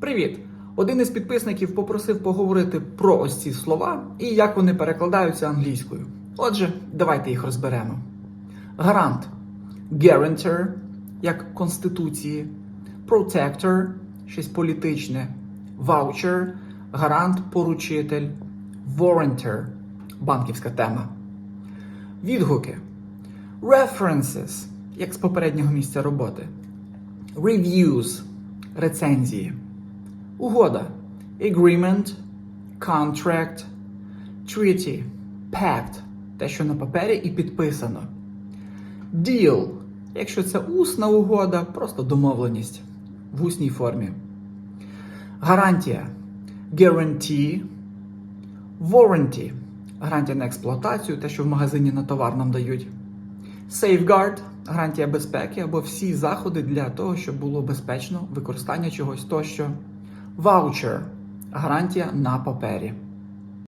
Привіт! Один із підписників попросив поговорити про ось ці слова і як вони перекладаються англійською. Отже, давайте їх розберемо. Гарант guarantor, як конституції, protector, щось політичне, voucher, гарант, поручитель, warrantor, банківська тема. Відгуки. References, як з попереднього місця роботи. Reviews рецензії. Угода. Agreement, contract, treaty, pact те, що на папері і підписано. Deal, якщо це усна угода, просто домовленість в усній формі. Гарантія. Guarantee, warranty гарантія на експлуатацію, те, що в магазині на товар нам дають. Safeguard гарантія безпеки або всі заходи для того, щоб було безпечно використання чогось тощо. Voucher гарантія на папері.